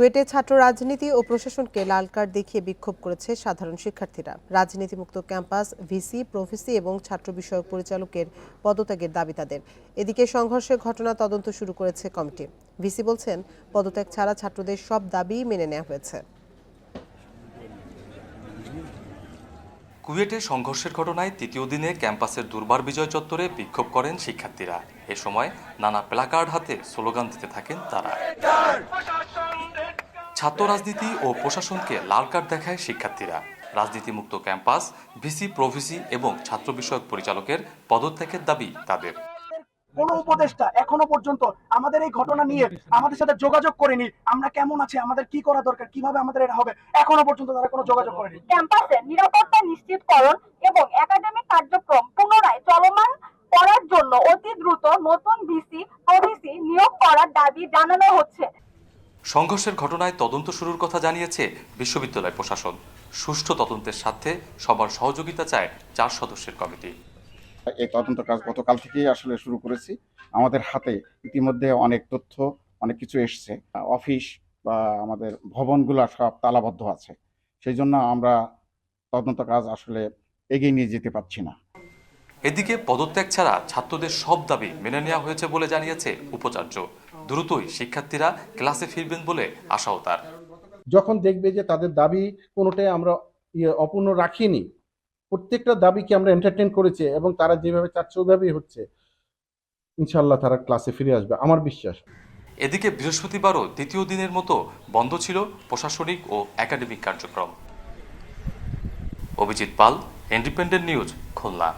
কুয়েটে ছাত্র রাজনীতি ও প্রশাসনকে লাল কার্ড দেখিয়ে বিক্ষোভ করেছে সাধারণ শিক্ষার্থীরা। রাজনীতিমুক্ত ক্যাম্পাস, ভিসি, প্রভিসি এবং ছাত্র বিষয়ক পরিচালকের পদত্যাগের দাবি তাদের। এদিকে সংঘর্ষের ঘটনা তদন্ত শুরু করেছে কমিটি। ভিসি বলছেন, পদত্যাগ ছাড়া ছাত্রদের সব দাবি মেনে নেওয়া হয়েছে। কুয়েটে সংঘর্ষের ঘটনায় তৃতীয় দিনে ক্যাম্পাসের দুর্বার বিজয় চত্বরে বিক্ষোভ করেন শিক্ষার্থীরা। এ সময় নানা প্লাকার্ড হাতে স্লোগান দিতে থাকেন তারা। ছাত্র রাজনীতি ও প্রশাসনকে লাল কার্ড দেখায় শিক্ষার্থীরা। রাজনীতিমুক্ত ক্যাম্পাস ভিসি প্রভিসি এবং ছাত্র বিষয়ক পরিচালকের পদত্যাগের দাবি তাদের। কোন উপদেষ্টা এখনও পর্যন্ত আমাদের এই ঘটনা নিয়ে আমাদের সাথে যোগাযোগ করেনি। আমরা কেমন আছি? আমাদের কি করা দরকার? কীভাবে আমাদের এটা হবে? এখনও পর্যন্ত তারা কোনো যোগাযোগ করেনি। ক্যাম্পাসে নিরাপত্তা নিশ্চিতকরণ এবং একাডেমিক কার্যক্রম পুনরায় চলমান করার জন্য অতি দ্রুত নতুন ভিসি প্রভিসি নিয়োগ করার দাবি জানানো হচ্ছে। সংঘর্ষের ঘটনায় তদন্ত শুরুর কথা জানিয়েছে বিশ্ববিদ্যালয় প্রশাসন। সুষ্ঠু তদন্তের স্বার্থে সবার সহযোগিতা চায় চার সদস্যের কমিটি। এই তদন্ত কাজ গতকাল থেকেই আসলে শুরু করেছি। আমাদের হাতে ইতিমধ্যে অনেক তথ্য অনেক কিছু এসছে। অফিস বা আমাদের ভবনগুলো সব তালাবদ্ধ আছে। সেই জন্য আমরা তদন্ত কাজ আসলে এগিয়ে নিয়ে যেতে পারছি না। এদিকে পদত্যাগ ছাড়া ছাত্রদের সব দাবি মেনে নেওয়া হয়েছে বলে জানিয়েছে উপাচার্য। দ্রুতই শিক্ষার্থীরা ক্লাসে ফিরবেন বলে আশাও তার। যখন দেখবে যে তাদের দাবি কোনোটাই আমরা অপূর্ণ রাখিনি প্রত্যেকটা দাবিকে আমরা এন্টারটেন করেছি এবং তারা যেভাবে চাচ্ছে ওইভাবেই হচ্ছে ইনশাল্লাহ তারা ক্লাসে ফিরে আসবে আমার বিশ্বাস। এদিকে বৃহস্পতিবারও দ্বিতীয় দিনের মতো বন্ধ ছিল প্রশাসনিক ও একাডেমিক কার্যক্রম। Abhijit Pal independent news Khulna.